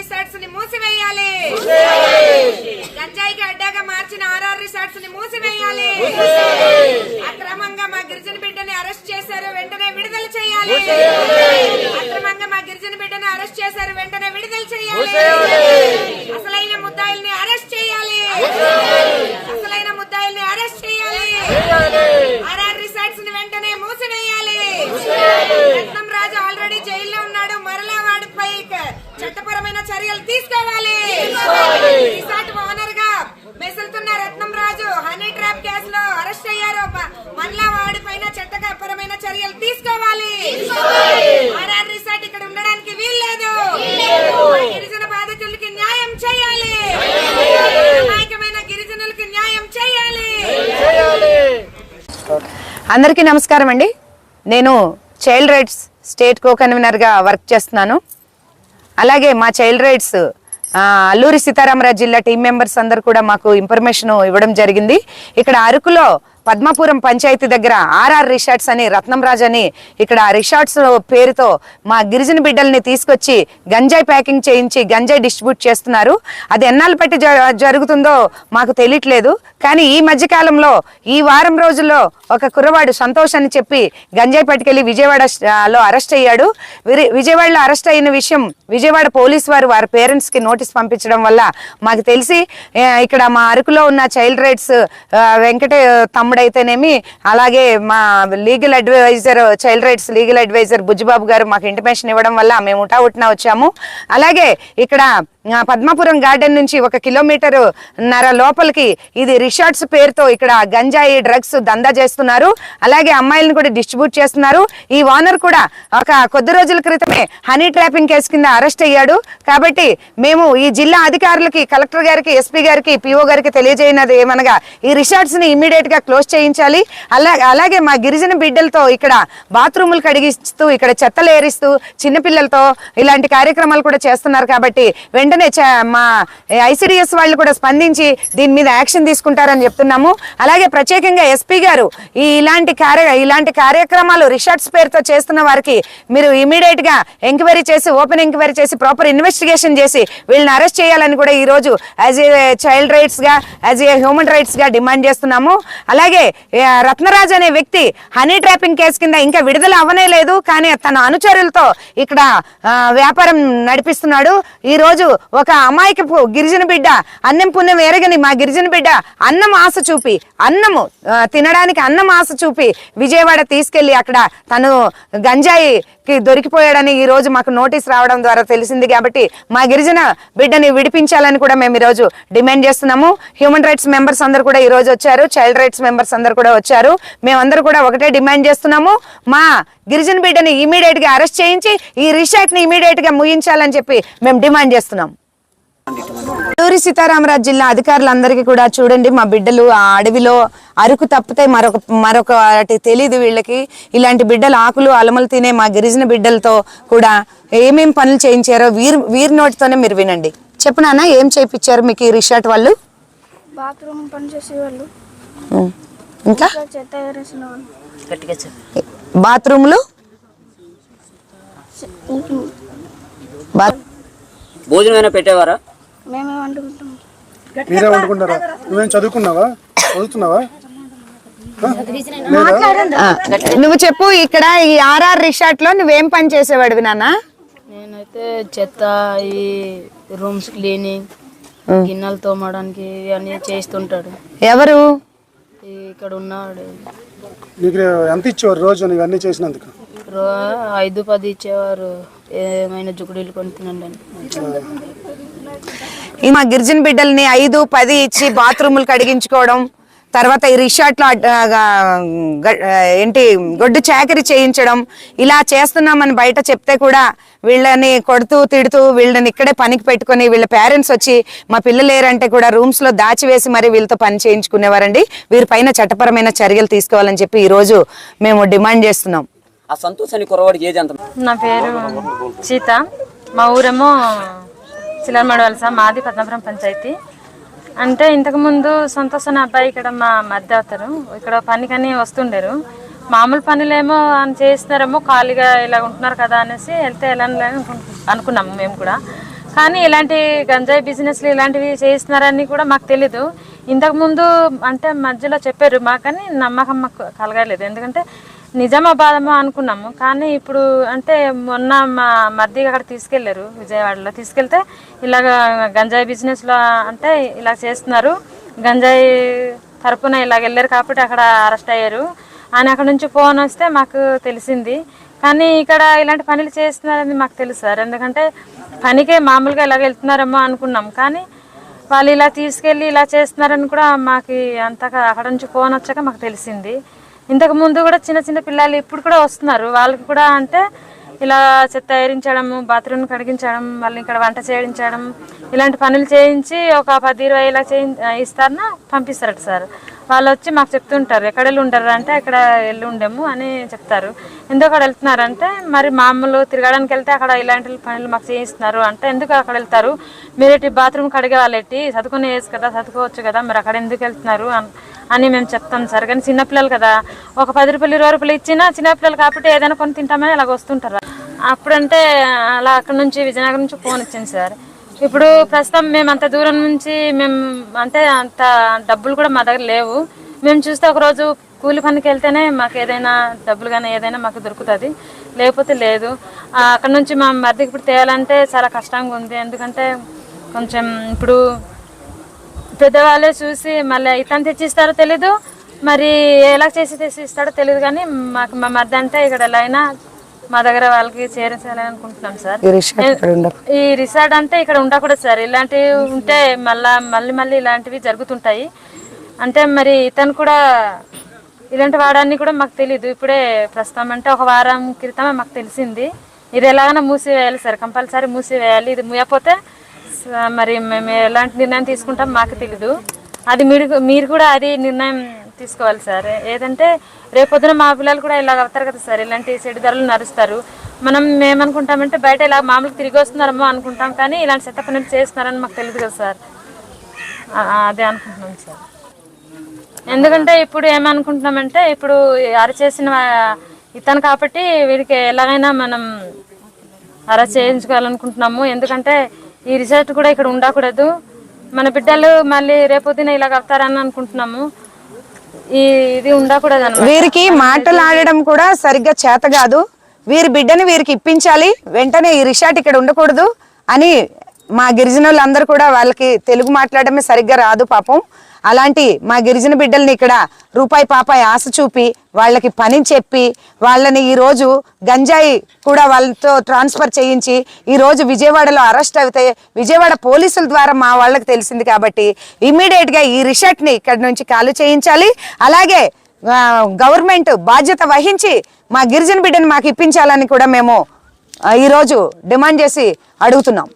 రిసార్ట్స్ని మూసివేయాలి. గంజాయికి అడ్డాగా మార్చిన ఆర్ఆర్ రిసార్ట్స్ని మూసివేయాలి. అక్రమంగా మా గిరిజన బిడ్డని అరెస్ట్ చేశారు వెంటనే విడుదల చేయాలి. అక్రమంగా మా గిరిజన బిడ్డని అరెస్ట్ చేశారు వెంటనే విడుదల చేయాలి. అసలైన ముద్దాయిల్ని అరెస్ట్ చేయాలి. అసలైన ముద్దాయిల్ని అరెస్ట్ చేయాలి. ఆర్ఆర్ రిసార్ట్స్ని వెంటనే మూసివేయాలి. రాజు ఆల్రెడీ జైల్లో ఉన్నాడు. మరలా వాడిపై చట్టపరమైన చర్యలు తీసుకోవాలి. రిసార్ట్ ఓనర్గా మెసులుతున్న Ratnam Raju honey trap arrest అయ్యారు. మరలా వాడి పైన చట్టపరమైన చర్యలు తీసుకోవాలి. ఆర్ఆర్ రిసార్ట్ ఇక్కడ ఉండడానికి వీల్లేదు. గిరిజన బాధితులకి న్యాయం చేయాలి. గిరిజనులకి న్యాయం చేయాలి. అందరికీ నమస్కారం అండి. నేను చైల్డ్ రైట్స్ స్టేట్ కో కన్వీనర్గా వర్క్ చేస్తున్నాను. అలాగే మా చైల్డ్ రైట్స్ అల్లూరి సీతారామరాజు జిల్లా టీం మెంబర్స్ అందరు కూడా మాకు ఇన్ఫర్మేషన్ ఇవ్వడం జరిగింది. ఇక్కడ అరకులో పద్మాపురం పంచాయతీ దగ్గర ఆర్ఆర్ రిసార్ట్స్ అని రత్నం రాజ్ అని ఇక్కడ రిసార్ట్స్ పేరుతో మా గిరిజన బిడ్డల్ని తీసుకొచ్చి గంజాయి ప్యాకింగ్ చేయించి గంజాయి డిస్ట్రిబ్యూట్ చేస్తున్నారు. అది ఎన్నాళ్ళు బట్టి జ- జరుగుతుందో మాకు తెలియట్లేదు. కానీ ఈ మధ్యకాలంలో ఈ వారం రోజుల్లో ఒక కుర్రవాడు సంతోష్ అని చెప్పి గంజాయి పట్టుకెళ్ళి విజయవాడ లో అరెస్ట్ అయ్యాడు. విరి- విజయవాడలో అరెస్ట్ అయిన విషయం విజయవాడ పోలీస్ వారు వారి పేరెంట్స్కి నోటీస్ పంపించడం వల్ల మాకు తెలిసి ఇక్కడ మా అరకులో ఉన్న చైల్డ్ రైట్స్ వెంకట తమ్ముడైతేనేమి అలాగే మా legal adviser child rights legal adviser Bujjibabu గారు మాకు ఇంటిమేషన్ ఇవ్వడం వల్ల మేము ఉటా వచ్చాము. అలాగే ఇక్కడ పద్మపురం పద్మాపురం గార్డెన్ నుంచి ఒక కిలోమీటర్ నర లోపలికి ఇది రిసార్ట్స్ పేరుతో ఇక్కడ గంజాయి డ్రగ్స్ దందా చేస్తున్నారు. అలాగే అమ్మాయిలను కూడా డిస్ట్రిబ్యూట్ చేస్తున్నారు. ఈ ఓనర్ కూడా ఒక కొద్ది రోజుల క్రితమే హనీ ట్రాపింగ్ కేసు కింద అరెస్ట్ అయ్యాడు. కాబట్టి మేము ఈ జిల్లా అధికారులకి కలెక్టర్ గారికి ఎస్పీ గారికి పిఓ గారికి తెలియజేయనది ఏమనగా ఈ రిసార్ట్స్ని ఇమీడియట్గా క్లోజ్ చేయించాలి. అలా అలాగే మా గిరిజన బిడ్డలతో ఇక్కడ బాత్రూములు కడిగిస్తూ ఇక్కడ చెత్తలు ఏరిస్తూ చిన్నపిల్లలతో ఇలాంటి కార్యక్రమాలు కూడా చేస్తున్నారు కాబట్టి వెంటనే మా ఐసిడిఎస్ వాళ్ళు కూడా స్పందించి దీని మీద యాక్షన్ తీసుకుంటారని చెప్తున్నాము. అలాగే ప్రత్యేకంగా ఎస్పీ గారు ఈ ఇలాంటి కార్య ఇలాంటి కార్యక్రమాలు రిసార్ట్స్ పేరుతో చేస్తున్న వారికి మీరు ఇమీడియట్గా ఎంక్వైరీ చేసి ఓపెన్ ఎంక్వైరీ చేసి ప్రాపర్ ఇన్వెస్టిగేషన్ చేసి వీళ్ళని అరెస్ట్ చేయాలని కూడా ఈ రోజు యాజ్ ఏ చైల్డ్ రైట్స్గా యాజ్ ఏ హ్యూమన్ రైట్స్గా డిమాండ్ చేస్తున్నాము. అలాగే రత్నరాజ్ అనే వ్యక్తి హనీ ట్రాపింగ్ కేసు కింద ఇంకా విడుదల అవనే లేదు కానీ తన అనుచరులతో ఇక్కడ వ్యాపారం నడిపిస్తున్నాడు. ఈ రోజు ఒక అమాయకపు గిరిజన బిడ్డ అన్నం పుణ్యం ఎరగని మా గిరిజన బిడ్డ అన్నం ఆశ చూపి అన్నము తినడానికి అన్నం ఆశ చూపి విజయవాడ తీసుకెళ్ళి అక్కడ తను గంజాయికి దొరికిపోయాడని ఈ రోజు మాకు నోటీస్ రావడం ద్వారా తెలిసింది కాబట్టి మా గిరిజన బిడ్డని విడిపించాలని కూడా మేము ఈ రోజు డిమాండ్ చేస్తున్నాము. హ్యూమన్ రైట్స్ మెంబర్స్ అందరు కూడా ఈ రోజు వచ్చారు. చైల్డ్ రైట్స్ మెంబర్స్ అందరు కూడా వచ్చారు. మేమందరూ కూడా ఒకటే డిమాండ్ చేస్తున్నాము. మా గిరిజన బిడ్డని ఇమీడియట్గా అరెస్ట్ చేయించి ఈ రిషాట్ని ఇమీడియట్గా ముగించాలని చెప్పి మేము డిమాండ్ చేస్తున్నాం. అల్లూరి సీతారామరాజు జిల్లా అధికారులందరికీ కూడా చూడండి మా బిడ్డలు ఆ అడవిలో అరుకు తప్పితే మరొక మరొక వాటి తెలియదు వీళ్ళకి. ఇలాంటి బిడ్డలు ఆకులు అలమలు తినే మా గిరిజన బిడ్డలతో కూడా ఏమేం పనులు చేయించారో వీరి వీరి నోటితోనే మీరు వినండి. చెప్పు నాన్న ఏం చేయించారు మీకు ఈ రిసార్ట్ వాళ్ళు? బాత్రూమ్ పని చేసేవాళ్ళు. ఇంకా? బాత్రూములు? భోజనం ఏమైనా పెట్టేవారా? మేమే వండుకుంటాం మీరే వండుకుంటారా? నువ్వేం చదువుకున్నావా? చదువుతున్నావా? నువ్వు చెప్పు ఇక్కడ ఈ ఆర్ఆర్ రిసార్ట్లో నువ్వేం పని చేసేవాడివి నాన్న? నేనైతే చెత్త ఈ రూమ్స్ క్లీనింగ్ గిన్నెలు తోమడానికి ఇవన్నీ చేస్తుంటాడు. ఎవరు? ఇక్కడ ఉన్నాడు. నీకు ఎంత ఇచ్చేవారు రోజు ఇవన్నీ చేసినందుకు? రో ఐదు పది ఇచ్చేవారు. ఏమైనా జుకుడీలు కొని తినండి అని. ఈ మా గిరిజన బిడ్డల్ని ఐదు పది ఇచ్చి బాత్రూములు కడిగించుకోవడం తర్వాత ఈ రిసార్ట్లో అడ్- ఆ, గ- ఆ, ఏంటి గొడ్డు చాకరీ చేయించడం ఇలా చేస్తున్నామని బయట చెప్తే కూడా వీళ్ళని కొడుతూ తిడుతూ వీళ్ళని ఇక్కడే పనికి పెట్టుకొని వీళ్ళ పేరెంట్స్ వచ్చి మా పిల్లలు లేరంటే కూడా రూమ్స్లో దాచివేసి మరి వీళ్ళతో పని చేయించుకునేవారండి. వీరిపైన చట్టపరమైన చర్యలు తీసుకోవాలని చెప్పి ఈ రోజు మేము డిమాండ్ చేస్తున్నాం. ఆ సంతోష్ అని కురవాడికి ఏజ్ ఎంత నా పేరు సీత మా ఊరేమో చిల్లరమడ వలస మాది పద్మపురం పంచాయతీ. అంటే ఇంతకుముందు సంతోష్ అనే అబ్బాయి ఇక్కడ మా మధ్య అవుతారు. ఇక్కడ పనికని వస్తుండేరు. మామూలు పనులేమో అని చేస్తున్నారేమో ఖాళీగా ఇలా ఉంటున్నారు కదా అనేసి వెళ్తే వెళ్ళని అనుకున్నాము మేము కూడా. కానీ ఇలాంటి గంజాయి బిజినెస్లు ఇలాంటివి చేయిస్తున్నారని కూడా మాకు తెలీదు. ఇంతకుముందు అంటే మధ్యలో చెప్పారు మాకని నమ్మకం మాకు కలగలేదు. ఎందుకంటే నిజామాబాదమో అనుకున్నాము. కానీ ఇప్పుడు అంటే మొన్న మా మర్ది అక్కడ తీసుకెళ్ళారు విజయవాడలో. తీసుకెళ్తే ఇలాగ గంజాయి బిజినెస్లో అంటే ఇలా చేస్తున్నారు. గంజాయి తరపున ఇలాగ వెళ్ళారు కాబట్టి అక్కడ అరెస్ట్ అయ్యారు. అని అక్కడ నుంచి ఫోన్ వస్తే మాకు తెలిసింది. కానీ ఇక్కడ ఇలాంటి పనులు చేస్తున్నారని మాకు తెలుసు సార్. ఎందుకంటే పనికే మామూలుగా ఇలాగ వెళ్తున్నారేమో అనుకున్నాం. కానీ వాళ్ళు ఇలా తీసుకెళ్ళి ఇలా చేస్తున్నారని కూడా మాకు అంతగా అక్కడ నుంచి ఫోన్ వచ్చాక మాకు తెలిసింది. ఇంతకు ముందు కూడా చిన్న చిన్న పిల్లలు ఇప్పుడు కూడా వస్తున్నారు. వాళ్ళకి కూడా అంటే ఇలా చెత్త ఏరించడము బాత్రూమ్ కడిగించడం మళ్ళీ ఇక్కడ వంట చేయించడం ఇలాంటి పనులు చేయించి ఒక పది ఇరవై ఇలా చేయి ఇస్తారన పంపిస్తారట సార్. వాళ్ళు వచ్చి మాకు చెప్తుంటారు ఎక్కడ వెళ్ళి ఉంటారు అంటే అక్కడ వెళ్ళి ఉండేము అని చెప్తారు. ఎందుకు అక్కడ వెళ్తున్నారంటే మరి మామూలు తిరగడానికి వెళ్తే అక్కడ ఇలాంటి పనులు మాకు చేయిస్తున్నారు అంటే ఎందుకు అక్కడ వెళ్తారు? మీరు బాత్రూమ్ కడిగే వాళ్ళెట్టి చదువుకునే కదా చదువుకోవచ్చు కదా మరి అక్కడ ఎందుకు వెళ్తున్నారు అని మేము చెప్తాం సార్. కానీ చిన్నపిల్లలు కదా ఒక పది రూపాయలు ఇరవై రూపాయలు ఇచ్చినా చిన్నపిల్లలు కాబట్టి ఏదైనా కొని తింటామని అలాగ వస్తుంటారు. అప్పుడంటే అలా అక్కడ నుంచి విజయనగరం నుంచి ఫోన్ వచ్చింది సార్. ఇప్పుడు ప్రస్తుతం మేము అంత దూరం నుంచి మేము అంటే అంత డబ్బులు కూడా మా దగ్గర లేవు. మేము చూస్తే ఒకరోజు కూలి పనికి వెళ్తేనే మాకు ఏదైనా డబ్బులు కానీ ఏదైనా మాకు దొరుకుతుంది. లేకపోతే లేదు. అక్కడ నుంచి మా మరిదికి ఇప్పుడు తేయాలంటే చాలా కష్టంగా ఉంది. ఎందుకంటే కొంచెం ఇప్పుడు పెద్దవాళ్ళే చూసి మళ్ళీ ఇతను తెచ్చిస్తారో తెలీదు. మరి ఎలా చేసి తెచ్చి ఇస్తాడో తెలియదు కానీ మాకు మా అంటే ఇక్కడ ఎలా అయినా మా దగ్గర వాళ్ళకి చేరించాలని అనుకుంటున్నాం సార్. ఈ రిసార్ట్ అంటే ఇక్కడ ఉండకూడదు సార్. ఇలాంటివి ఉంటే మళ్ళా మళ్ళీ మళ్ళీ ఇలాంటివి జరుగుతుంటాయి. అంటే మరి ఇతను కూడా ఇలాంటి వాడాన్ని కూడా మాకు తెలియదు ఇప్పుడే ప్రస్తుతం అంటే ఒక వారం క్రితమే మాకు తెలిసింది. ఇది ఎలాగైనా మూసివేయాలి సార్. కంపల్సరీ మూసివేయాలి. ఇది మూయకపోతే స- మరి మేము ఎలాంటి నిర్ణయం తీసుకుంటాం మాకు తెలీదు. అది మీరు మీరు కూడా అది నిర్ణయం తీసుకోవాలి సార్. ఏదంటే రేపొద్దున మా పిల్లలు కూడా ఇలాగ అవుతారు కదా సార్. ఇలాంటి చెడు ధరలు నడుస్తారు మనం ఏమనుకుంటామంటే బయట ఇలా మామూలుగా తిరిగి వస్తున్నారేమో అనుకుంటాం కానీ ఇలాంటి చెత్త పనులు చేస్తున్నారని మాకు తెలియదు కదా సార్. అదే అనుకుంటున్నాం సార్. ఎందుకంటే ఇప్పుడు ఏమనుకుంటున్నామంటే ఇప్పుడు అరచేసిన ఇతను కాబట్టి వీడికి ఎలాగైనా మనం అరెస్ట్ చేయించుకోవాలనుకుంటున్నాము. ఎందుకంటే ఈ రిజల్ట్ కూడా ఇక్కడ ఉండకూడదు. మన బిడ్డలు మళ్ళీ రేపొద్దున ఇలాగ అవుతారని అనుకుంటున్నాము. ఈ ఇది ఉండకూడదు వీరికి మాటలు ఆడడం కూడా సరిగ్గా చేత కాదు. వీరి బిడ్డని వీరికి ఇప్పించాలి. వెంటనే ఈ రిషాట్ ఇక్కడ ఉండకూడదు అని మా గిరిజనులందరూ కూడా వాళ్ళకి తెలుగు మాట్లాడమే సరిగ్గా రాదు పాపం. అలాంటి మా గిరిజన బిడ్డల్ని ఇక్కడ రూపాయి పాపాయి ఆశ చూపి వాళ్ళకి పని చెప్పి వాళ్ళని ఈరోజు గంజాయి కూడా వాళ్ళతో ట్రాన్స్ఫర్ చేయించి ఈరోజు విజయవాడలో అరెస్ట్ అవుతే విజయవాడ పోలీసుల ద్వారా మా వాళ్ళకి తెలిసింది కాబట్టి ఇమీడియట్గా ఈ రిషర్ట్ని ఇక్కడ నుంచి ఖాళీ చేయించాలి. అలాగే గవర్నమెంట్ బాధ్యత వహించి మా గిరిజన బిడ్డని మాకు ఇప్పించాలని కూడా మేము ఈరోజు డిమాండ్ చేసి అడుగుతున్నాం.